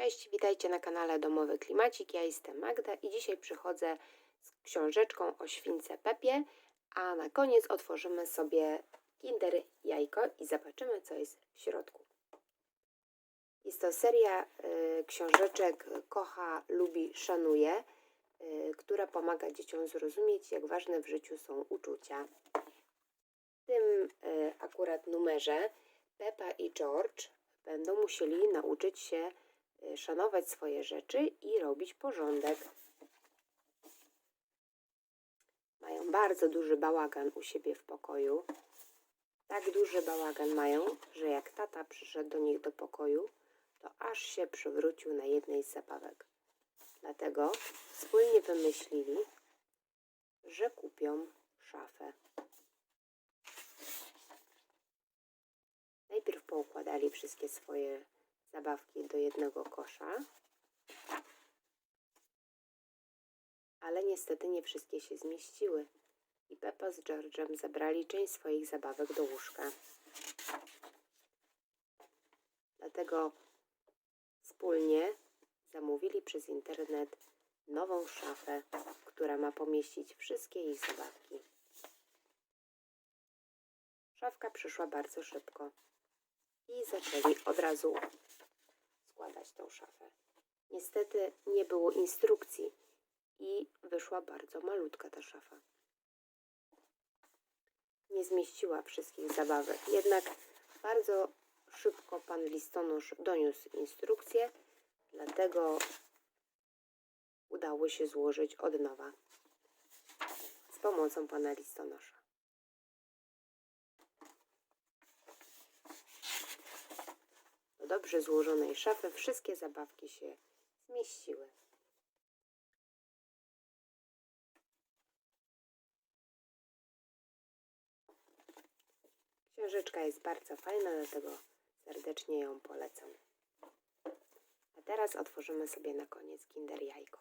Cześć, witajcie na kanale Domowy Klimacik. Ja jestem Magda i dzisiaj przychodzę z książeczką o śwince Pepie, a na koniec otworzymy sobie Kinder Jajko i zobaczymy, co jest w środku. Jest to seria y, książeczek Kocha, Lubi, Szanuje, y, która pomaga dzieciom zrozumieć, jak ważne w życiu są uczucia. W tym y, akurat numerze Peppa i George będą musieli nauczyć się szanować swoje rzeczy i robić porządek. Mają bardzo duży bałagan u siebie w pokoju. Tak duży bałagan mają, że jak tata przyszedł do nich do pokoju, to aż się przewrócił na jednej z zabawek. Dlatego wspólnie wymyślili, że kupią szafę. Najpierw poukładali wszystkie swoje zabawki do jednego kosza, ale niestety nie wszystkie się zmieściły i Peppa z George'em zabrali część swoich zabawek do łóżka. Dlatego wspólnie zamówili przez internet nową szafę, która ma pomieścić wszystkie ich zabawki. Szafka przyszła bardzo szybko i zaczęli od razu składać tą szafę. Niestety nie było instrukcji i wyszła bardzo malutka ta szafa. Nie zmieściła wszystkich zabawek, jednak bardzo szybko pan listonosz doniósł instrukcję, dlatego udało się złożyć od nowa z pomocą pana listonosza. Dobrze złożonej szafy wszystkie zabawki się zmieściły. Książeczka jest bardzo fajna, dlatego serdecznie ją polecam. A teraz otworzymy sobie na koniec Kinder Jajko.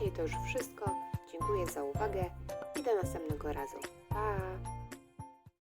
Dzisiaj to już wszystko. Dziękuję za uwagę i do następnego razu. Pa!